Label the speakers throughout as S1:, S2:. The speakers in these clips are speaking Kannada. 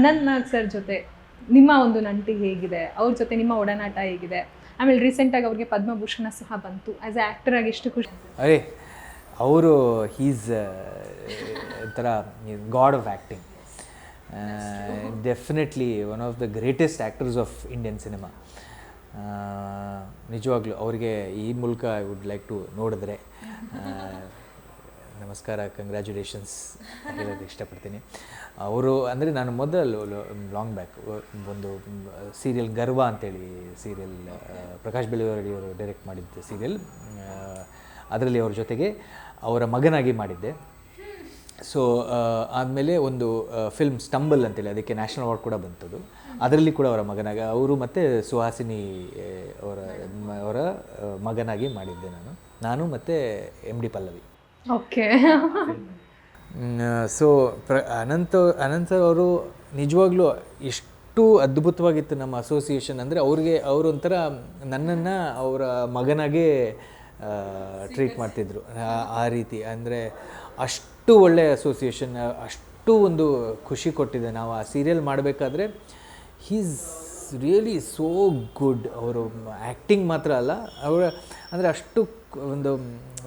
S1: ಅನಂತ್ ನಾಗ್ ಸರ್ ಜೊತೆ ನಿಮ್ಮ ಒಂದು ನಂಟಿ ಹೇಗಿದೆ? ಅವ್ರ ಜೊತೆ ನಿಮ್ಮ ಒಡನಾಟ ಹೇಗಿದೆ? ಆಮೇಲೆ ರೀಸೆಂಟಾಗಿ ಅವ್ರಿಗೆ ಪದ್ಮಭೂಷಣ ಸಹ ಬಂತು. ಆ್ಯಸ್ ಎ ಆ್ಯಕ್ಟರ್ ಆಗಿ ಎಷ್ಟು ಖುಷಿ
S2: ಅರೇ, ಅವರು ಹೀಸ್ ಒಂಥರ god of acting definitely one of the greatest actors of Indian cinema ನಿಜವಾಗ್ಲೂ ಅವರಿಗೆ ಈ ಮೂಲಕ ಐ ವುಡ್ ಲೈಕ್ ಟು ನೋಡಿದ್ರೆ ನಮಸ್ಕಾರ ಕಂಗ್ರ್ಯಾಚುಲೇಷನ್ಸ್ ಹೇಳೋಕ್ಕೆ ಇಷ್ಟಪಡ್ತೀನಿ. ಅವರು ಅಂದರೆ ನಾನು ಮೊದಲು ಲಾಂಗ್ ಬ್ಯಾಕ್ ಒಂದು ಸೀರಿಯಲ್ ಗರ್ವ ಅಂತೇಳಿ ಸೀರಿಯಲ್ ಪ್ರಕಾಶ್ ಬೆಳವಡಿ ಅವರು ಡೈರೆಕ್ಟ್ ಮಾಡಿದ್ದ ಸೀರಿಯಲ್ ಅದರಲ್ಲಿ ಅವ್ರ ಜೊತೆಗೆ ಅವರ ಮಗನಾಗಿ ಮಾಡಿದ್ದೆ. ಸೊ ಆದಮೇಲೆ ಒಂದು ಫಿಲ್ಮ್ ಸ್ಟಂಬಲ್ ಅಂತೇಳಿ, ಅದಕ್ಕೆ ನ್ಯಾಷನಲ್ ಅವಾರ್ಡ್ ಕೂಡ ಬಂತದ್ದು ಅದರಲ್ಲಿ ಕೂಡ ಅವರ ಮಗನಾಗಿ, ಅವರು ಮತ್ತು ಸುಹಾಸಿನಿ ಅವರ ಅವರ ಮಗನಾಗಿ ಮಾಡಿದ್ದೆ ನಾನು. ನಾನು ಮತ್ತು M D Pallavi
S1: okay.
S2: So ಪ್ರ ಅನಂತ ಅನಂತ ಅವರು ನಿಜವಾಗ್ಲೂ ಎಷ್ಟು ಅದ್ಭುತವಾಗಿತ್ತು ನಮ್ಮ ಅಸೋಸಿಯೇಷನ್ ಅಂದರೆ ಅವ್ರಿಗೆ ಅವರೊಂಥರ ನನ್ನನ್ನು ಅವರ ಮಗನಾಗೆ ಟ್ರೀಟ್ ಮಾಡ್ತಿದ್ರು. ಆ- ಆ ರೀತಿ. ಅಂದರೆ ಅಷ್ಟು ಒಳ್ಳೆಯ ಅಸೋಸಿಯೇಷನ್ ಅಷ್ಟು ಒಂದು ಖುಷಿ ಕೊಟ್ಟಿದೆ. ನಾವು ಆ ಸೀರಿಯಲ್ ಮಾಡಬೇಕಾದ್ರೆ ಹೀಸ್ ರಿಯಲಿ ಸೋ ಗುಡ್ ಅವರು ಆ್ಯಕ್ಟಿಂಗ್ ಮಾತ್ರ ಅಲ್ಲ ಅವರ ಅಂದರೆ ಅಷ್ಟು ಒಂದು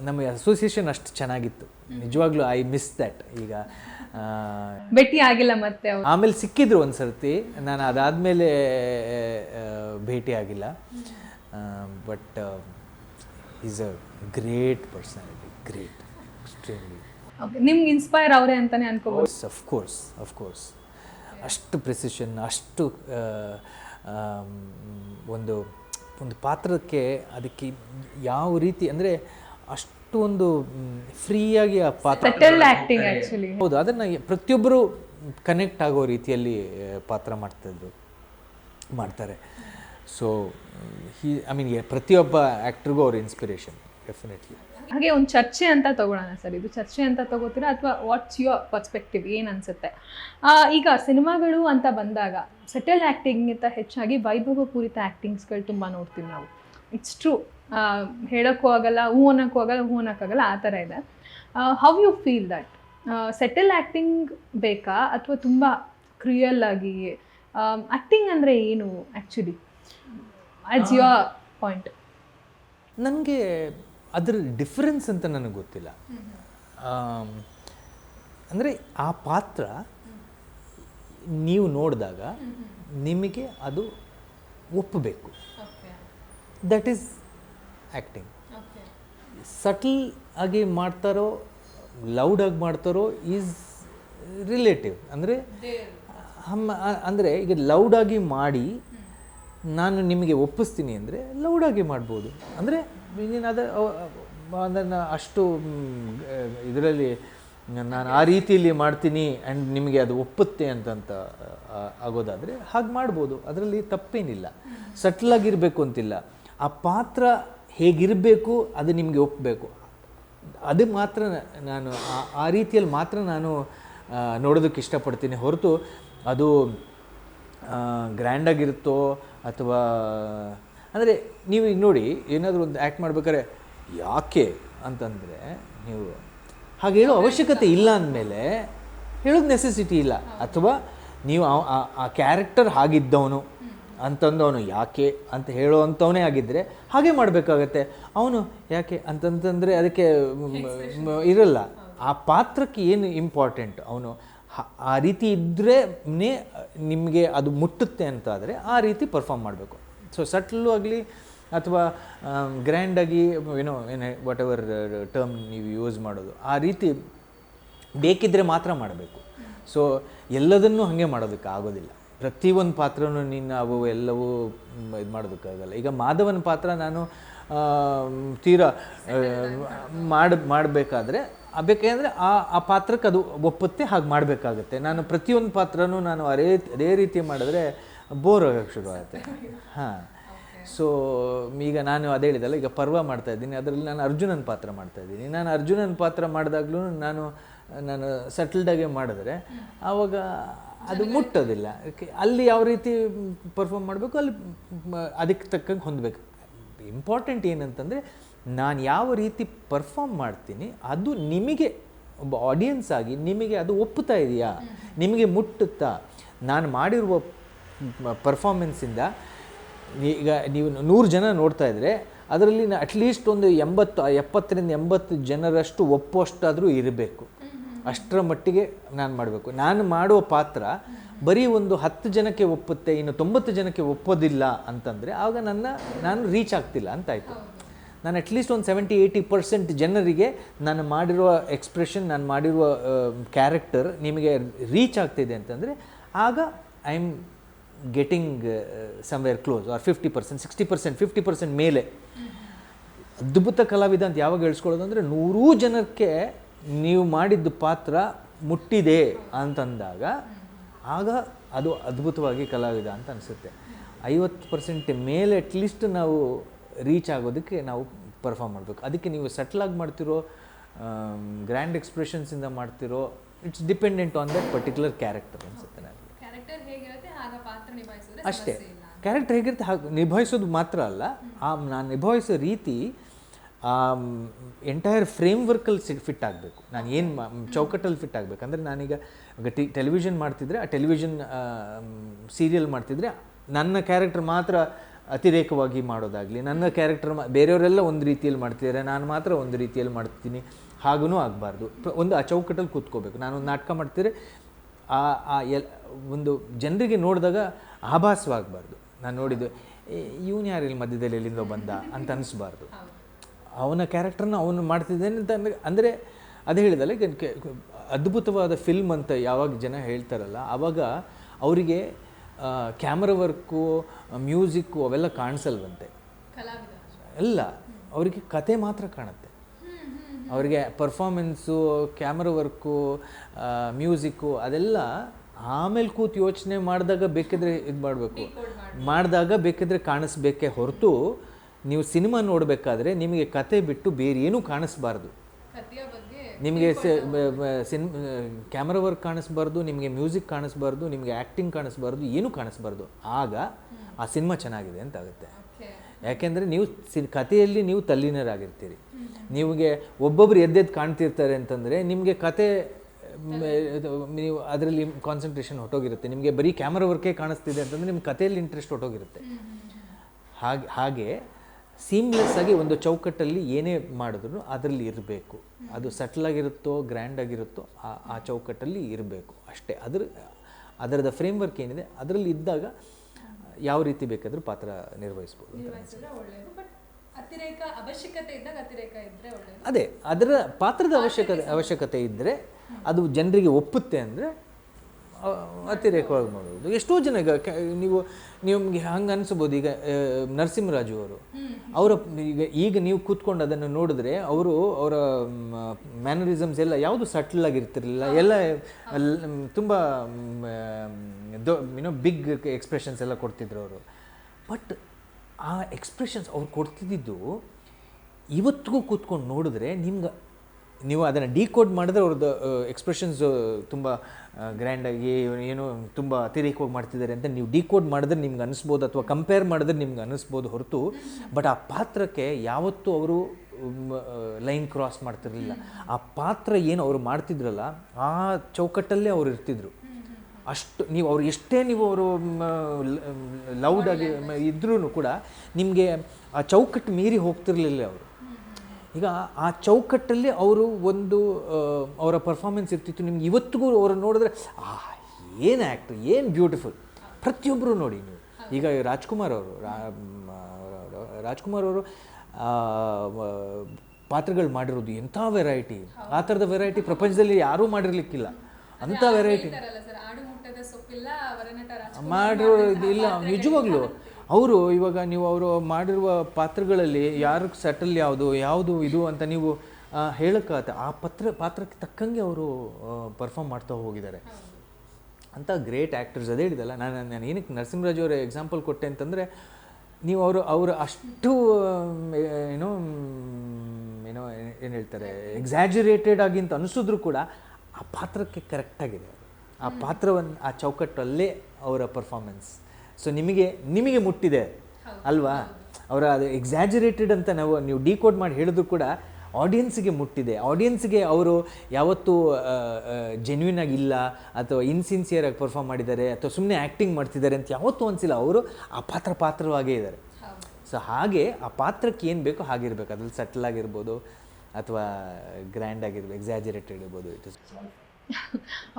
S2: ನಮ್ಮ ಅಸೋಸಿಯೇಷನ್ ಅಷ್ಟು ಚೆನ್ನಾಗಿತ್ತು. ನಿಜವಾಗ್ಲೂ ಐ ಮಿಸ್ ದ್ಯಾಟ್ ಈಗ.
S1: ಭೇಟಿ ಆಗಿಲ್ಲ ಮತ್ತೆ
S2: ಆಮೇಲೆ ಸಿಕ್ಕಿದ್ರು ಒಂದು ಸರ್ತಿ ನಾನು ಅದಾದಮೇಲೆ ಭೇಟಿ ಆಗಿಲ್ಲ. But is a great personality great extremely
S1: ನಿಮ್ಗೆ ಇನ್ಸ್ಪೈರ್ ಅವರೇ ಅಂತಾನೆ ಅನ್ಕೋಬೋದು.
S2: Of course course of course ಅಷ್ಟು ಪ್ರೆಸಿಷನ್ ಅಷ್ಟು ಒಂದು ಒಂದು ಪಾತ್ರಕ್ಕೆ ಅದಕ್ಕೆ ಯಾವ ರೀತಿ ಅಂದರೆ ಅಷ್ಟು ಒಂದು ಫ್ರೀಯಾಗಿ ಆ ಪಾತ್ರ ಹೌದು ಅದನ್ನು ಪ್ರತಿಯೊಬ್ಬರು ಕನೆಕ್ಟ್ ಆಗೋ ರೀತಿಯಲ್ಲಿ ಪಾತ್ರ ಮಾಡ್ತಾಯಿದ್ರು ಮಾಡ್ತಾರೆ. ಸೊ ಹಿ ಐ ಮೀನ್ ಪ್ರತಿಯೊಬ್ಬ ಆ್ಯಕ್ಟ್ರಿಗೂ ಅವ್ರ ಇನ್ಸ್ಪಿರೇಷನ್ ಡೆಫಿನೆಟ್ಲಿ
S1: ಹಾಗೆ ಒಂದು ಚರ್ಚೆ ಅಂತ ತಗೊಳ್ಳೋಣ ಸರ್. ಇದು ಚರ್ಚೆ ಅಂತ ತಗೋತೀರಾ ಅಥವಾ ವಾಟ್ಸ್ ಯುವರ್ ಪರ್ಸ್ಪೆಕ್ಟಿವ್ ಏನು ಅನಿಸುತ್ತೆ? ಈಗ ಸಿನಿಮಾಗಳು ಅಂತ ಬಂದಾಗ ಸೆಟಲ್ ಆ್ಯಕ್ಟಿಂಗ್ಗಿಂತ ಹೆಚ್ಚಾಗಿ ವೈಭವಪೂರಿತ ಆ್ಯಕ್ಟಿಂಗ್ಸ್ಗಳು ತುಂಬ ನೋಡ್ತೀವಿ ನಾವು. ಇಟ್ಸ್ ಟ್ರೂ ಹೇಳೋಕ್ಕೂ ಆಗಲ್ಲ ಹೂ ಅನ್ನೋಕ್ಕೂ ಆಗಲ್ಲ ಹೂ ಅನ್ನೋಕ್ಕಾಗಲ್ಲ ಆ ಥರ ಇದೆ. How you feel that subtle acting ಬೇಕಾ ಅಥವಾ ತುಂಬ ಕ್ರಿಯಲ್ ಆಗಿ? ಆ್ಯಕ್ಟಿಂಗ್ ಅಂದರೆ ಏನು ಆ್ಯಕ್ಚುಲಿ ಆ್ಯಸ್ ಯುವರ್ ಪಾಯಿಂಟ್
S2: ನನಗೆ ಅದರ ಡಿಫರೆನ್ಸ್ ಅಂತ ನನಗೆ ಗೊತ್ತಿಲ್ಲ. ಅಂದರೆ ಆ ಪಾತ್ರ ನೀವು ನೋಡಿದಾಗ ನಿಮಗೆ ಅದು ಒಪ್ಪಬೇಕು. ದಟ್ ಈಸ್ ಆ್ಯಕ್ಟಿಂಗ್ ಸಟಲ್ ಆಗಿ ಮಾಡ್ತಾರೋ ಲೌಡಾಗಿ ಮಾಡ್ತಾರೋ ಈಸ್ ರಿಲೇಟಿವ್ ಅಂದರೆ ಹಮ್ಮ ಅಂದರೆ ಈಗ ಲೌಡಾಗಿ ಮಾಡಿ ನಾನು ನಿಮಗೆ ಒಪ್ಪಿಸ್ತೀನಿ ಅಂದರೆ ಲೌಡಾಗಿ ಮಾಡ್ಬೋದು. ಅಂದರೆ ನೀನು ಅದ ಅದನ್ನು ಅಷ್ಟು ಇದರಲ್ಲಿ ನಾನು ಆ ರೀತಿಯಲ್ಲಿ ಮಾಡ್ತೀನಿ ಆ್ಯಂಡ್ ನಿಮಗೆ ಅದು ಒಪ್ಪುತ್ತೆ ಅಂತಂತ ಆಗೋದಾದರೆ ಹಾಗೆ ಮಾಡ್ಬೋದು. ಅದರಲ್ಲಿ ತಪ್ಪೇನಿಲ್ಲ. ಸಟ್ಲಾಗಿರಬೇಕು ಅಂತಿಲ್ಲ. ಆ ಪಾತ್ರ ಹೇಗಿರಬೇಕು, ಅದು ನಿಮಗೆ ಒಪ್ಪಬೇಕು ಅದು ಮಾತ್ರ ನಾನು, ಆ- ರೀತಿಯಲ್ಲಿ ಮಾತ್ರ ನಾನು ನೋಡೋದಕ್ಕೆ ಇಷ್ಟಪಡ್ತೀನಿ. ಹೊರತು ಅದು ಗ್ರ್ಯಾಂಡಾಗಿರುತ್ತೋ ಅಥವಾ ಅಂದರೆ ನೀವು ಈಗ ನೋಡಿ ಏನಾದರೂ ಒಂದು ಆ್ಯಕ್ಟ್ ಮಾಡ್ಬೇಕಾದ್ರೆ ಯಾಕೆ ಅಂತಂದರೆ ನೀವು ಹಾಗೆ ಹೇಳೋ ಅವಶ್ಯಕತೆ ಇಲ್ಲ ಅಂದಮೇಲೆ ಹೇಳೋದು ನೆಸೆಸಿಟಿ ಇಲ್ಲ. ಅಥವಾ ನೀವು ಆ- ಕ್ಯಾರೆಕ್ಟರ್ ಹಾಗಿದ್ದವನು ಅಂತಂದವನು ಯಾಕೆ ಅಂತ ಹೇಳೋ ಅಂಥವನೇ ಆಗಿದ್ದರೆ ಹಾಗೆ ಮಾಡಬೇಕಾಗತ್ತೆ. ಅವನು ಯಾಕೆ ಅಂತಂತಂದರೆ ಅದಕ್ಕೆ ಇರಲ್ಲ. ಆ ಪಾತ್ರಕ್ಕೆ ಏನು ಇಂಪಾರ್ಟೆಂಟ್ ಅವನು ಆ ರೀತಿ ಇದ್ದರೆ ನಿಮಗೆ ಅದು ಮುಟ್ಟುತ್ತೆ ಅಂತಾದರೆ ಆ ರೀತಿ ಪರ್ಫಾರ್ಮ್ ಮಾಡಬೇಕು. ಸೊ ಸಟ್ಲು ಆಗಲಿ ಅಥವಾ ಗ್ರ್ಯಾಂಡಾಗಿ ಏನೋ ಏನು ವಾಟ್ ಎವರ್ ಟರ್ಮ್ ನೀವು ಯೂಸ್ ಮಾಡೋದು, ಆ ರೀತಿ ಬೇಕಿದ್ದರೆ ಮಾತ್ರ ಮಾಡಬೇಕು. ಸೊ ಎಲ್ಲದನ್ನೂ ಹಾಗೆ ಮಾಡೋದಕ್ಕೆ ಆಗೋದಿಲ್ಲ. ಪ್ರತಿಯೊಂದು ಪಾತ್ರನೂ ನೀನು ಅವು ಎಲ್ಲವೂ ಇದು ಮಾಡೋದಕ್ಕಾಗಲ್ಲ. ಈಗ ಮಾಧವನ ಪಾತ್ರ ನಾನು ತೀರಾ ಮಾಡಿ, ಮಾಡಬೇಕಾದ್ರೆ ಬೇಕಂದರೆ ಆ ಆ ಪಾತ್ರಕ್ಕೆ ಅದು ಒಪ್ಪುತ್ತೆ, ಹಾಗೆ ಮಾಡಬೇಕಾಗತ್ತೆ. ನಾನು ಪ್ರತಿಯೊಂದು ಪಾತ್ರನೂ ನಾನು ಅದೇ ಅದೇ ರೀತಿ ಮಾಡಿದ್ರೆ ಬೋರ್ ಆಗೋಕ್ಕೆ ಶುರು ಆಗುತ್ತೆ ಹಾಂ. ಸೊ ಈಗ ನಾನು ಅದೇ ಹೇಳಿದಲ್ಲ ಈಗ ಪರ್ವ ಮಾಡ್ತಾ ಇದ್ದೀನಿ ಅದರಲ್ಲಿ ನಾನು ಅರ್ಜುನನ ಪಾತ್ರ ಮಾಡ್ತಾ ಇದ್ದೀನಿ. ನಾನು ಅರ್ಜುನನ ಪಾತ್ರ ಮಾಡಿದಾಗ್ಲೂ ನಾನು ನಾನು ಸೆಟಲ್ಡಾಗೆ ಮಾಡಿದ್ರೆ ಆವಾಗ ಅದು ಮುಟ್ಟೋದಿಲ್ಲ. ಅಲ್ಲಿ ಯಾವ ರೀತಿ ಪರ್ಫಾರ್ಮ್ ಮಾಡಬೇಕು ಅಲ್ಲಿ ಅದಕ್ಕೆ ತಕ್ಕಂಗೆ ಹೊಂದಬೇಕು. ಇಂಪಾರ್ಟೆಂಟ್ ಏನಂತಂದರೆ ನಾನು ಯಾವ ರೀತಿ ಪರ್ಫಾರ್ಮ್ ಮಾಡ್ತೀನಿ ಅದು ನಿಮಗೆ ಒಬ್ಬ ಆಡಿಯನ್ಸ್ ಆಗಿ ನಿಮಗೆ ಅದು ಒಪ್ಪುತ್ತಾ ಇದೆಯಾ? ನಿಮಗೆ ಮುಟ್ಟುತ್ತಾ? ನಾನು ಮಾಡಿರುವ ಪರ್ಫಾರ್ಮೆನ್ಸಿಂದ ಈಗ ನೀವು ನೂರು ಜನ ನೋಡ್ತಾ ಇದ್ದರೆ ಅದರಲ್ಲಿ ಅಟ್ಲೀಸ್ಟ್ ಒಂದು ಎಂಬತ್ತು ಎಪ್ಪತ್ತರಿಂದ ಎಂಬತ್ತು ಜನರಷ್ಟು ಒಪ್ಪುವಷ್ಟಾದರೂ ಇರಬೇಕು. ಅಷ್ಟರ ಮಟ್ಟಿಗೆ ನಾನು ಮಾಡಬೇಕು. ನಾನು ಮಾಡುವ ಪಾತ್ರ ಬರೀ ಒಂದು ಹತ್ತು ಜನಕ್ಕೆ ಒಪ್ಪುತ್ತೆ ಇನ್ನು ತೊಂಬತ್ತು ಜನಕ್ಕೆ ಒಪ್ಪೋದಿಲ್ಲ ಅಂತಂದರೆ ಆಗ ನನ್ನ ನಾನು ರೀಚ್ ಆಗ್ತಿಲ್ಲ ಅಂತಾಯಿತು. ನಾನು ಅಟ್ಲೀಸ್ಟ್ ಒಂದು ಸೆವೆಂಟಿ ಏಯ್ಟಿ ಪರ್ಸೆಂಟ್ ಜನರಿಗೆ ನಾನು ಮಾಡಿರುವ ಎಕ್ಸ್ಪ್ರೆಷನ್ ನಾನು ಮಾಡಿರುವ ಕ್ಯಾರೆಕ್ಟರ್ ನಿಮಗೆ ರೀಚ್ ಆಗ್ತಿದೆ ಅಂತಂದರೆ ಆಗ I am getting somewhere close or fifty percent sixty percent fifty percent ಮೇಲೆ. ಅದ್ಭುತ ಕಲಾವಿದ ಅಂತ ಯಾವಾಗ ಹೇಳ್ಸ್ಕೊಳ್ಳೋದು ಅಂದರೆ ನೂರೂ ಜನಕ್ಕೆ ನೀವು ಮಾಡಿದ್ದು ಪಾತ್ರ ಮುಟ್ಟಿದೆ ಅಂತಂದಾಗ ಆಗ ಅದು ಅದ್ಭುತವಾಗಿ ಕಲಾವಿದ ಅಂತ ಅನಿಸುತ್ತೆ. ಐವತ್ತು ಪರ್ಸೆಂಟ್ ಮೇಲೆ ಅಟ್ಲೀಸ್ಟ್ ನಾವು ರೀಚ್ ಆಗೋದಕ್ಕೆ ನಾವು ಪರ್ಫಾರ್ಮ್ ಮಾಡಬೇಕು. ಅದಕ್ಕೆ ನೀವು ಸೆಟ್ಲಾಗಿ ಮಾಡ್ತಿರೋ ಗ್ರ್ಯಾಂಡ್ ಎಕ್ಸ್ಪ್ರೆಷನ್ಸಿಂದ ಮಾಡ್ತಿರೋ it's dependent on that particular character ಅನಿಸುತ್ತೆ ನನಗೆ.
S1: ಕ್ಯಾರೆಕ್ಟರ್ ಹೇಗಿರುತ್ತೆ ಆಗ ಪಾತ್ರ ನಿಭಾಯಿಸಿದ್ರೆ
S2: ಅಷ್ಟೇ. ಕ್ಯಾರೆಕ್ಟರ್ ಹೇಗಿರುತ್ತೆ ಹಾಗೆ ನಿಭಾಯಿಸೋದು ಮಾತ್ರ ಅಲ್ಲ. ಆ ನಾನು ನಿಭಾಯಿಸೋ ರೀತಿ ಎಂಟೈರ್ ಫ್ರೇಮ್ ವರ್ಕಲ್ಲಿ ಸಿ ಫಿಟ್ ಆಗಬೇಕು. ನಾನು ಏನು ಚೌಕಟ್ಟಲ್ಲಿ ಫಿಟ್ ಆಗಬೇಕು. ಅಂದರೆ ನಾನೀಗ ಈಗ ಟಿ ಟೆಲಿವಿಷನ್ ಮಾಡ್ತಿದ್ರೆ ಆ ಟೆಲಿವಿಷನ್ ಸೀರಿಯಲ್ ಮಾಡ್ತಿದ್ರೆ ನನ್ನ ಕ್ಯಾರೆಕ್ಟರ್ ಮಾತ್ರ ಅತಿರೇಕವಾಗಿ ಮಾಡೋದಾಗಲಿ ನನ್ನ ಕ್ಯಾರೆಕ್ಟರ್ ಬೇರೆಯವರೆಲ್ಲ ಒಂದು ರೀತಿಯಲ್ಲಿ ಮಾಡ್ತಿದ್ದಾರೆ ನಾನು ಮಾತ್ರ ಒಂದು ರೀತಿಯಲ್ಲಿ ಮಾಡ್ತೀನಿ ಹಾಗೂ ಆಗಬಾರ್ದು. ಒಂದು ಆ ಚೌಕಟ್ಟಲ್ಲಿ ಕೂತ್ಕೋಬೇಕು. ನಾನು ಒಂದು ನಾಟಕ ಮಾಡ್ತಿದ್ರೆ ಆ ಆ ಎಲ್ ಒಂದು ಜನರಿಗೆ ನೋಡಿದಾಗ ಆಭಾಸವಾಗಬಾರ್ದು. ನಾನು ನೋಡಿದ್ದು ಇವನು ಯಾರು ಇಲ್ಲಿ ಮಧ್ಯದಲ್ಲಿ ಎಲ್ಲಿಂದ ಬಂದ? ಅಂತ ಅನಿಸ್ಬಾರ್ದು. ಅವನ ಕ್ಯಾರೆಕ್ಟರ್ನ ಅವನು ಮಾಡ್ತಿದ್ದೇನೆ ಅಂತ ಅಂದರೆ ಅಂದರೆ ಅದು ಹೇಳಿದಲ್ಲ ಈಗ ಅದ್ಭುತವಾದ ಫಿಲ್ಮ್ ಅಂತ ಯಾವಾಗ ಜನ ಹೇಳ್ತಾರಲ್ಲ ಆವಾಗ ಅವರಿಗೆ ಕ್ಯಾಮ್ರಾ ವರ್ಕು ಮ್ಯೂಸಿಕ್ಕು ಅವೆಲ್ಲ ಕಾಣಿಸಲ್ವಂತೆ. ಎಲ್ಲ ಅವರಿಗೆ ಕತೆ ಮಾತ್ರ ಕಾಣುತ್ತೆ. ಅವರಿಗೆ ಪರ್ಫಾರ್ಮೆನ್ಸು ಕ್ಯಾಮ್ರ ವರ್ಕು ಮ್ಯೂಸಿಕ್ಕು ಅದೆಲ್ಲ ಆಮೇಲೆ ಕೂತು ಯೋಚನೆ ಮಾಡಿದಾಗ ಬೇಕಿದ್ರೆ ಇದು ಮಾಡಬೇಕು. ಮಾಡಿದಾಗ ಬೇಕಿದ್ರೆ ಕಾಣಿಸ್ಬೇಕೇ ಹೊರತು ನೀವು ಸಿನಿಮಾ ನೋಡಬೇಕಾದ್ರೆ ನಿಮಗೆ ಕತೆ ಬಿಟ್ಟು ಬೇರೆ ಏನೂ ಕಾಣಿಸ್ಬಾರ್ದು. ನಿಮಗೆ ಸಿನ್ ಕ್ಯಾಮ್ರ ವರ್ಕ್ ಕಾಣಿಸ್ಬಾರ್ದು ನಿಮಗೆ ಮ್ಯೂಸಿಕ್ ಕಾಣಿಸ್ಬಾರ್ದು ನಿಮಗೆ ಆ್ಯಕ್ಟಿಂಗ್ ಕಾಣಿಸ್ಬಾರ್ದು ಏನೂ ಕಾಣಿಸ್ಬಾರ್ದು. ಆಗ ಆ ಸಿನಿಮಾ ಚೆನ್ನಾಗಿದೆ ಅಂತ ಆಗುತ್ತೆ.
S1: ಓಕೆ
S2: ಯಾಕೆಂದರೆ ನೀವು ಸಿ ಕಥೆಯಲ್ಲಿ ನೀವು ತಲ್ಲೀನರಾಗಿರ್ತೀರಿ. ನಿಮಗೆ ಒಬ್ಬೊಬ್ರು ಎದ್ದೆದ್ದು ಕಾಣ್ತಿರ್ತಾರೆ ಅಂತಂದರೆ ನಿಮಗೆ ಕತೆ ನೀವು ಅದರಲ್ಲಿ ಕಾನ್ಸಂಟ್ರೇಷನ್ ಹೊಟ್ಟೋಗಿರುತ್ತೆ ನಿಮಗೆ ಬರೀ ಕ್ಯಾಮ್ರಾ ವರ್ಕೇ ಕಾಣಿಸ್ತಿದೆ ಅಂತಂದರೆ ನಿಮ್ಮ ಕಥೆಯಲ್ಲಿ ಇಂಟ್ರೆಸ್ಟ್ ಹೊಟ್ಟೋಗಿರುತ್ತೆ ಹಾಗೆ ಹಾಗೆ ಸೀಮ್ಲೆಸ್ ಆಗಿ ಒಂದು ಚೌಕಟ್ಟಲ್ಲಿ ಏನೇ ಮಾಡಿದ್ರು ಅದರಲ್ಲಿ ಇರಬೇಕು. ಅದು ಸಟ್ಲ್ ಆಗಿರುತ್ತೋ ಗ್ರ್ಯಾಂಡ್ ಆಗಿರುತ್ತೋ ಆ ಆ ಚೌಕಟ್ಟಲ್ಲಿ ಇರಬೇಕು ಅಷ್ಟೇ. ಅದ್ರ ಅದರದ ಫ್ರೇಮ್ವರ್ಕ್ ಏನಿದೆ ಅದರಲ್ಲಿ ಇದ್ದಾಗ ಯಾವ ರೀತಿ ಬೇಕಾದರೂ ಪಾತ್ರ ನಿರ್ವಹಿಸ್ಬೋದು
S1: ಅತಿರೇಕ ಅವಶ್ಯಕತೆ ಇದ್ದಾಗ ಅತಿರೇಕ
S2: ಅದೇ ಅದರ ಪಾತ್ರದ ಅವಶ್ಯಕತೆ ಅವಶ್ಯಕತೆ ಇದ್ದರೆ ಅದು ಜನರಿಗೆ ಒಪ್ಪುತ್ತೆ ಅಂದರೆ ಅತಿರೇಕವಾಗಿ ಮಾಡುವುದು. ಎಷ್ಟೋ ಜನ ಈಗ ನೀವು ನಿಮಗೆ ಹಂಗೆ ಅನಿಸ್ಬೋದು ಈಗ ನರಸಿಂಹರಾಜು ಅವರು. ಅವರ ಈಗ ಈಗ ನೀವು ಕೂತ್ಕೊಂಡು ಅದನ್ನು ನೋಡಿದ್ರೆ ಅವರು ಅವರ ಮ್ಯಾನರಿಸಮ್ಸ್ ಎಲ್ಲ ಯಾವುದು ಸಟ್ಲ್ ಆಗಿರ್ತಿರಲಿಲ್ಲ. ಎಲ್ಲ ತುಂಬ ಏನೋ ಬಿಗ್ ಎಕ್ಸ್ಪ್ರೆಷನ್ಸ್ ಎಲ್ಲ ಕೊಡ್ತಿದ್ರು ಅವರು. ಬಟ್ ಆ ಎಕ್ಸ್ಪ್ರೆಷನ್ಸ್ ಅವ್ರು ಕೊಡ್ತಿದ್ದಿದ್ದು ಇವತ್ತಿಗೂ ಕೂತ್ಕೊಂಡು ನೋಡಿದ್ರೆ ನಿಮ್ಗೆ ನೀವು ಅದನ್ನು ಡಿಕೋಡ್ ಮಾಡಿದ್ರೆ ಅವ್ರದ್ದು ಎಕ್ಸ್ಪ್ರೆಷನ್ಸ್ ತುಂಬ ಗ್ರ್ಯಾಂಡಾಗಿ ಏನು ತುಂಬ ಅತಿರೇಕವಾಗಿ ಮಾಡ್ತಿದ್ದಾರೆ ಅಂತ ನೀವು ಡಿಕೋಡ್ ಮಾಡಿದ್ರೆ ನಿಮ್ಗೆ ಅನಿಸ್ಬೋದು ಅಥವಾ ಕಂಪೇರ್ ಮಾಡಿದ್ರೆ ನಿಮ್ಗೆ ಅನಿಸ್ಬೋದು ಹೊರತು. ಬಟ್ ಆ ಪಾತ್ರಕ್ಕೆ ಯಾವತ್ತೂ ಅವರು ಲೈನ್ ಕ್ರಾಸ್ ಮಾಡ್ತಿರಲಿಲ್ಲ. ಆ ಪಾತ್ರ ಏನು ಅವರು ಮಾಡ್ತಿದ್ರಲ್ಲ, ಆ ಚೌಕಟ್ಟಲ್ಲೇ ಅವ್ರು ಇರ್ತಿದ್ರು. ಅಷ್ಟು ನೀವು ಅವ್ರು ಎಷ್ಟೇ ನೀವು ಅವರು ಲೌಡಾಗಿ ಇದ್ರೂ ಕೂಡ ನಿಮಗೆ ಆ ಚೌಕಟ್ಟು ಮೀರಿ ಹೋಗ್ತಿರ್ಲಿಲ್ಲ ಅವರು. ಈಗ ಆ ಚೌಕಟ್ಟಲ್ಲಿ ಅವರು ಒಂದು ಅವರ ಪರ್ಫಾರ್ಮೆನ್ಸ್ ಇರ್ತಿತ್ತು. ನಿಮ್ಗೆ ಇವತ್ತಿಗೂ ಅವರು ನೋಡಿದ್ರೆ ಆ ಏನು ಆ್ಯಕ್ಟ್ ಏನು ಬ್ಯೂಟಿಫುಲ್ ಪ್ರತಿಯೊಬ್ಬರು ನೋಡಿ ನೀವು. ಈಗ ರಾಜ್ಕುಮಾರ್ ಅವರು ರಾಜ್ಕುಮಾರ್ ಅವರು ಪಾತ್ರಗಳು ಮಾಡಿರೋದು ಎಂಥ ವೆರೈಟಿ ಆ ಥರದ ವೆರೈಟಿ ಪ್ರಪಂಚದಲ್ಲಿ ಯಾರೂ ಮಾಡಿರ್ಲಿಕ್ಕಿಲ್ಲ. ಅಂಥ ವೆರೈಟಿ ಮಾಡಿರೋ ಇಲ್ಲ. ನಿಜವಾಗ್ಲೂ. ಅವರು ಇವಾಗ ನೀವು ಅವರು ಮಾಡಿರುವ ಪಾತ್ರಗಳಲ್ಲಿ ಯಾರು ಸೆಟಲ್ ಯಾವುದು ಯಾವುದು ಇದು ಅಂತ ನೀವು ಹೇಳೋಕ್ಕಾಗತ್ತೆ. ಆ ಪತ್ರ, ಪಾತ್ರಕ್ಕೆ ತಕ್ಕಂಗೆ ಅವರು ಪರ್ಫಾರ್ಮ್ ಮಾಡ್ತಾ ಹೋಗಿದ್ದಾರೆ. ಅಂತ ಗ್ರೇಟ್ ಆ್ಯಕ್ಟರ್ಸ್ ಅದೇ ಹೇಳಿದಲ್ಲ, ನಾನು ನಾನು ಏನಕ್ಕೆ ನರಸಿಂಹರಾಜ್ ಅವರ ಎಕ್ಸಾಂಪಲ್ ಕೊಟ್ಟೆ ಅಂತಂದರೆ, ನೀವು ಅವರು ಅವರು ಅಷ್ಟು ಏನೋ ಏನೋ, ಏನು ಹೇಳ್ತಾರೆ ಎಕ್ಸಾಜುರೇಟೆಡ್ ಆಗಿ ಅಂತ ಅನಿಸಿದ್ರು ಕೂಡ ಆ ಪಾತ್ರಕ್ಕೆ ಕರೆಕ್ಟಾಗಿದೆ ಆ ಪಾತ್ರವನ್ನು ಆ ಚೌಕಟ್ಟಲ್ಲೇ ಅವರ ಪರ್ಫಾರ್ಮೆನ್ಸ್ ಸೊ ನಿಮಗೆ ನಿಮಗೆ ಮುಟ್ಟಿದೆ ಅಲ್ವಾ? ಅವರ ಅದು ಎಕ್ಸಾಜುರೇಟೆಡ್ ಅಂತ ನಾವು ನೀವು ಡಿಕೋಡ್ ಮಾಡಿ ಹೇಳಿದ್ರು ಕೂಡ ಆಡಿಯನ್ಸ್ಗೆ ಮುಟ್ಟಿದೆ. ಆಡಿಯನ್ಸ್ಗೆ ಅವರು ಯಾವತ್ತೂ ಜೆನ್ಯೂನ್ ಆಗಿ ಇಲ್ಲ ಅಥವಾ ಇನ್ಸಿನ್ಸಿಯರ್ ಆಗಿ ಪರ್ಫಾರ್ಮ್ ಮಾಡಿದ್ದಾರೆ ಅಥವಾ ಸುಮ್ಮನೆ ಆ್ಯಕ್ಟಿಂಗ್ ಮಾಡ್ತಿದ್ದಾರೆ ಅಂತ ಯಾವತ್ತೂ ಅನಿಸಿಲ್ಲ. ಅವರು ಆ ಪಾತ್ರ ಪಾತ್ರವಾಗೇ ಇದ್ದಾರೆ ಸೊ ಹಾಗೆ ಆ ಪಾತ್ರಕ್ಕೆ ಏನು ಬೇಕೋ ಹಾಗಿರ್ಬೇಕು ಅದ್ರಲ್ಲಿ ಸಟ್ಲ್ ಆಗಿರ್ಬೋದು ಅಥವಾ ಗ್ರ್ಯಾಂಡ್ ಆಗಿರ್ಬೋದು ಎಕ್ಸಾಜರೇಟೆಡ್ ಇರ್ಬೋದು. ಇಟ್ ಇಸ್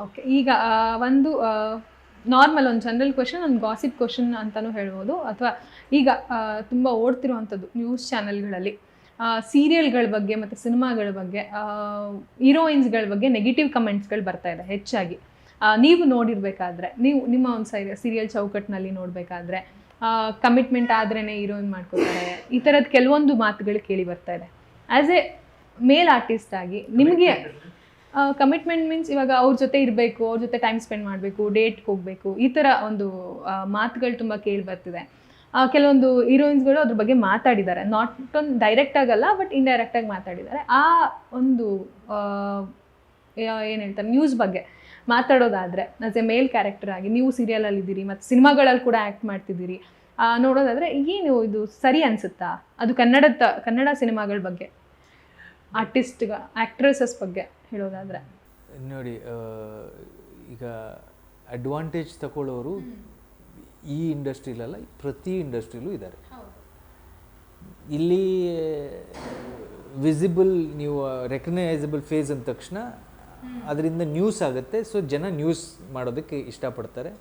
S1: ಓಕೆ ಈಗ ಒಂದು ನಾರ್ಮಲ್ ಒಂದು ಜನರಲ್ ಕ್ವಶನ್ ಒಂದು ಗಾಸಿಪ್ ಕ್ವಶನ್ ಅಂತಲೂ ಹೇಳ್ಬೋದು. ಅಥವಾ ಈಗ ತುಂಬ ಓಡ್ತಿರುವಂಥದ್ದು ನ್ಯೂಸ್ ಚಾನೆಲ್ಗಳಲ್ಲಿ ಸೀರಿಯಲ್ಗಳ ಬಗ್ಗೆ ಮತ್ತು ಸಿನಿಮಾಗಳ ಬಗ್ಗೆ ಹೀರೋಯಿನ್ಸ್ಗಳ ಬಗ್ಗೆ ನೆಗೆಟಿವ್ ಕಮೆಂಟ್ಸ್ಗಳು ಬರ್ತಾ ಇದೆ ಹೆಚ್ಚಾಗಿ. ನೀವು ನೋಡಿರಬೇಕಾದ್ರೆ, ನೀವು ನಿಮ್ಮ ಒಂದು ಸೈ ಸೀರಿಯಲ್ ಚೌಕಟ್ಟಿನಲ್ಲಿ ನೋಡಬೇಕಾದ್ರೆ ಕಮಿಟ್ಮೆಂಟ್ ಆದ್ರೇ ಹೀರೋಯಿನ್ ಮಾಡ್ಕೊತಾರೆ. ಈ ಥರದ ಕೆಲವೊಂದು ಮಾತುಗಳು ಕೇಳಿ ಬರ್ತಾ ಇದೆ. ಆ್ಯಸ್ ಎ ಮೇಲ್ ಆರ್ಟಿಸ್ಟ್ ಆಗಿ, ನಿಮಗೆ ಕಮಿಟ್ಮೆಂಟ್ ಮೀನ್ಸ್ ಇವಾಗ ಅವ್ರ ಜೊತೆ ಇರಬೇಕು, ಅವ್ರ ಜೊತೆ ಟೈಮ್ ಸ್ಪೆಂಡ್ ಮಾಡಬೇಕು ಡೇಟ್ಗೆ ಹೋಗಬೇಕು, ಈ ಥರ ಒಂದು ಮಾತುಗಳು ತುಂಬ ಕೇಳಿ ಬರ್ತಿದೆ. ಕೆಲವೊಂದು ಹೀರೋಯಿನ್ಸ್ಗಳು ಅದ್ರ ಬಗ್ಗೆ ಮಾತಾಡಿದ್ದಾರೆ. ನಾಟ್ ಒಂದು ಡೈರೆಕ್ಟ್ ಆಗಲ್ಲ ಬಟ್ ಇಂಡೈರೆಕ್ಟ್ ಆಗಿ ಮಾತಾಡಿದ್ದಾರೆ. ಆ ಒಂದು ಏನು ಹೇಳ್ತಾರೆ ನ್ಯೂಸ್ ಬಗ್ಗೆ ಮಾತಾಡೋದಾದರೆ ಆಸ್ ಎ ಮೇಲ್ ಕ್ಯಾರೆಕ್ಟರ್ ಆಗಿ ನೀವು ಸೀರಿಯಲಲ್ಲಿ ಇದ್ದೀರಿ, ಮತ್ತು ಸಿನಿಮಾಗಳಲ್ಲಿ ಕೂಡ ಆ್ಯಕ್ಟ್ ಮಾಡ್ತಿದ್ದೀರಿ ನೋಡೋದಾದರೆ ಏನು ಇದು ಸರಿ ಅನಿಸುತ್ತಾ? ಅದು ಕನ್ನಡದ, ಕನ್ನಡ ಸಿನಿಮಾಗಳ ಬಗ್ಗೆ ಆರ್ಟಿಸ್ಟ್ಗ ಆ್ಯಕ್ಟ್ರೆಸಸ್ ಬಗ್ಗೆ. ಹೇಳೋದಾದರೆ.
S2: ನೋಡಿ ಈಗ ಅಡ್ವಾಂಟೇಜ್ ತಗೊಳ್ಳೋರು ಈ ಇಂಡಸ್ಟ್ರಿಲಲ್ಲ ಪ್ರತಿ ಇಂಡಸ್ಟ್ರಿಲೂ ಇದ್ದಾರೆ. ಇಲ್ಲಿ ವಿಸಿಬಲ್ ನೀವು ರೆಕಗ್ನೈಸಬಲ್ ಫೇಸ್ ಅಂದ ತಕ್ಷಣ ಅದರಿಂದ ನ್ಯೂಸ್ ಆಗುತ್ತೆ. ಸೊ ಜನ ನ್ಯೂಸ್ ಮಾಡೋದಕ್ಕೆ ಇಷ್ಟಪಡ್ತಾರೆ.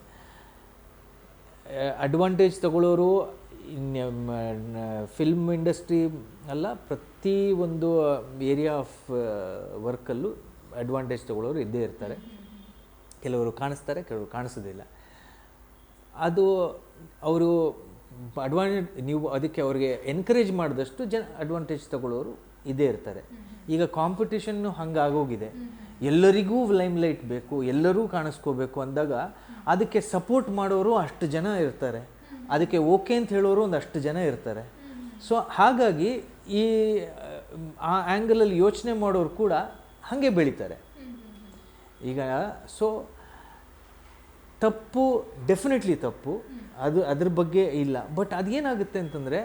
S2: ಅಡ್ವಾಂಟೇಜ್ ತಗೊಳ್ಳೋರು ಫಿಲ್ಮ್ ಇಂಡಸ್ಟ್ರಿ ಅಲ್ಲ, ಪ್ರತಿ ಒಂದು ಏರಿಯಾ ಆಫ್ ವರ್ಕಲ್ಲೂ ಅಡ್ವಾಂಟೇಜ್ ತಗೊಳ್ಳೋರು ಇದ್ದೇ ಇರ್ತಾರೆ. ಕೆಲವರು ಕಾಣಿಸ್ತಾರೆ, ಕೆಲವರು ಕಾಣಿಸೋದಿಲ್ಲ ಅದು ಅವರು ಅಡ್ವಾಂಟೇಜ್ ನೀವು ಅದಕ್ಕೆ ಅವ್ರಿಗೆ ಎನ್ಕರೇಜ್ ಮಾಡಿದಷ್ಟು ಜನ ಅಡ್ವಾಂಟೇಜ್ ತಗೊಳ್ಳೋರು ಇದೇ ಇರ್ತಾರೆ. ಈಗ ಕಾಂಪಿಟಿಷನ್ನು ಹಂಗಾಗೋಗಿದೆ ಎಲ್ಲರಿಗೂ ಲೈಮ್ ಲೈಟ್ ಬೇಕು, ಎಲ್ಲರೂ ಕಾಣಿಸ್ಕೋಬೇಕು ಅಂದಾಗ ಅದಕ್ಕೆ ಸಪೋರ್ಟ್ ಮಾಡೋರು ಅಷ್ಟು ಜನ ಇರ್ತಾರೆ. ಅದಕ್ಕೆ ಓಕೆ ಅಂತ ಹೇಳೋರು ಒಂದಷ್ಟು ಜನ ಇರ್ತಾರೆ. ಸೊ ಹಾಗಾಗಿ ಈ, ಆ ಆ್ಯಂಗಲಲ್ಲಿ ಯೋಚನೆ ಮಾಡೋರು ಕೂಡ ಹಾಗೆ ಬೆಳೀತಾರೆ. ಈಗ ಸೊ ತಪ್ಪು ಡೆಫಿನೆಟ್ಲಿ ತಪ್ಪು. ಅದು, ಅದ್ರ ಬಗ್ಗೆ ಇಲ್ಲ. ಬಟ್ ಅದೇನಾಗುತ್ತೆ ಅಂತಂದರೆ,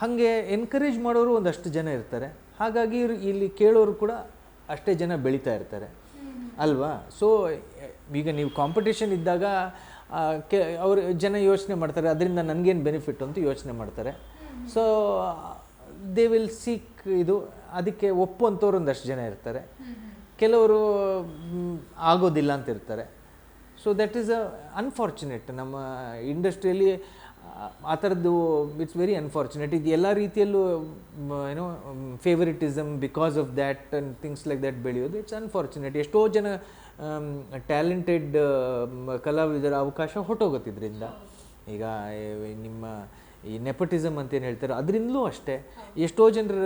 S2: ಹಾಗೆ ಎನ್ಕರೇಜ್ ಮಾಡೋರು ಒಂದಷ್ಟು ಜನ ಇರ್ತಾರೆ. ಹಾಗಾಗಿ ಇಲ್ಲಿ ಕೇಳೋರು ಕೂಡ ಅಷ್ಟೇ ಜನ ಬೆಳೀತಾ ಇರ್ತಾರೆ. ಅಲ್ವಾ? ಸೊ ಈಗ ನೀವು ಕಾಂಪಿಟೇಷನ್ ಇದ್ದಾಗ ಕೆ, ಅವರು ಜನ ಯೋಚನೆ ಮಾಡ್ತಾರೆ, ಅದರಿಂದ ನನಗೇನು ಬೆನಿಫಿಟ್ ಅಂತ ಯೋಚನೆ ಮಾಡ್ತಾರೆ. ಸೊ ದೇ ವಿಲ್ ಸೀಕ್ ಇದು, ಅದಕ್ಕೆ ಒಪ್ಪುವಂಥವ್ರು ಒಂದಷ್ಟು ಜನ ಇರ್ತಾರೆ. ಕೆಲವರು ಆಗೋದಿಲ್ಲ ಅಂತ ಇರ್ತಾರೆ. So that is a unfortunate ನಮ್ಮ ಇಂಡಸ್ಟ್ರಿಯಲ್ಲಿ ಆ ಥರದ್ದು ಇಟ್ಸ್ ವೆರಿ ಅನ್ಫಾರ್ಚುನೇಟ್ ಇದು ಎಲ್ಲ ರೀತಿಯಲ್ಲೂ ಏನೋ favouritism because of that and things like that ಬೆಳೆಯೋದು ಇಟ್ಸ್ ಅನ್ಫಾರ್ಚುನೇಟ್ ಎಷ್ಟೋ ಜನ ಟ್ಯಾಲೆಂಟೆಡ್ ಕಲಾವಿದರ ಅವಕಾಶ ಹೊಟ್ಟೋಗುತ್ತಿದ್ರಿಂದ ಈಗ ನಿಮ್ಮ ಈ ನೆಪಟಿಸಮ್ ಅಂತ ಏನು ಹೇಳ್ತಾರೆ ಅದರಿಂದಲೂ ಅಷ್ಟೇ. ಎಷ್ಟೋ ಜನರ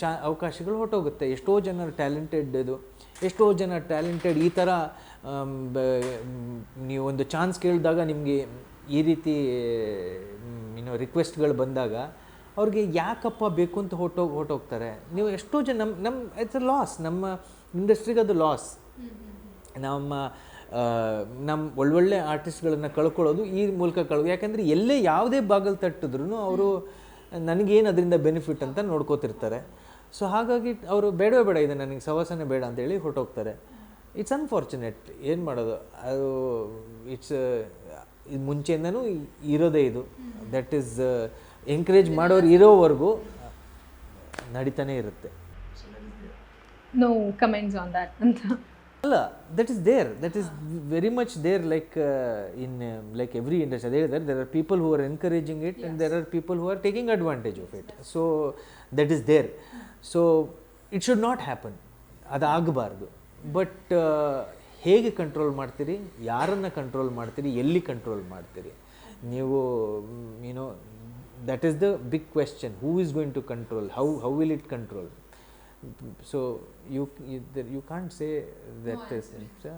S2: ಚಾ, ಅವಕಾಶಗಳು ಹೊಟ್ಟೋಗುತ್ತೆ ಎಷ್ಟೋ ಜನರ ಟ್ಯಾಲೆಂಟೆಡ್ ಇದು. ಎಷ್ಟೋ ಜನ ಟ್ಯಾಲೆಂಟೆಡ್ ಈ ಥರ ಒಂದು ಚಾನ್ಸ್ ಕೇಳಿದಾಗ ನಿಮಗೆ ಈ ರೀತಿ ಏನು ರಿಕ್ವೆಸ್ಟ್ಗಳು ಬಂದಾಗ ಅವ್ರಿಗೆ ಯಾಕಪ್ಪ ಬೇಕು ಅಂತ ಹೊಟ್ಟೋಗಿ ಹೊಟ್ಟೋಗ್ತಾರೆ ನೀವು ಎಷ್ಟೋ ಜನ ನಮ್ಮ ನಮ್ಮ ಇಟ್ಸ್ ಅ ಲಾಸ್ ನಮ್ಮ ಇಂಡಸ್ಟ್ರಿಗೆ ಅದು ಲಾಸ್ ನಮ್ಮ ನಮ್ಮ ಒಳ್ಳೊಳ್ಳೆ ಆರ್ಟಿಸ್ಟ್ಗಳನ್ನು ಕಳ್ಕೊಳ್ಳೋದು ಈ ಮೂಲಕ ಕಳ್ ಯಾಕಂದರೆ ಎಲ್ಲೇ ಯಾವುದೇ ಬಾಗಲ್ ತಟ್ಟಿದ್ರು ಅವರು ನನಗೇನು ಅದರಿಂದ ಬೆನಿಫಿಟ್ ಅಂತ ನೋಡ್ಕೋತಿರ್ತಾರೆ. ಸೊ ಹಾಗಾಗಿ ಅವರು ಬೇಡವೇ ಬೇಡ ಇದೆ ನನಗೆ, ಸವಾಸನೆ ಬೇಡ ಅಂತೇಳಿ ಹೊರಟೋಗ್ತಾರೆ. ಇಟ್ಸ್ ಅನ್ಫಾರ್ಚುನೇಟ್ ಏನು ಮಾಡೋದು? ಅದು ಇಟ್ಸ್ ಇದು ಮುಂಚೆಯಿಂದನೂ ಇರೋದೇ ಇದು. ದಟ್ ಈಸ್ ಎಂಕರೇಜ್ ಮಾಡೋರು ಇರೋವರೆಗೂ ನಡೀತಾನೆ ಇರುತ್ತೆ.
S1: ನೋ ಕಮೆಂಟ್ಸ್ ಆನ್ ದಟ್ ಅಂತ.
S2: ಅಲ್ಲ that is there that is very much there like in like every industry ಅದೇ ಹೇಳಿದ್ರೆ there are people who are encouraging it and there are people who are taking advantage of it so that is there so it should not happen ಅದು ಆಗಬಾರ್ದು ಬಟ್ ಹೇಗೆ ಕಂಟ್ರೋಲ್ ಮಾಡ್ತೀರಿ? ಯಾರನ್ನು ಕಂಟ್ರೋಲ್ ಮಾಡ್ತೀರಿ? ಎಲ್ಲಿ ಕಂಟ್ರೋಲ್ ಮಾಡ್ತೀರಿ? ನೀವು you know that is the big question who is going to control how how will it control so you you, you can't say that uh,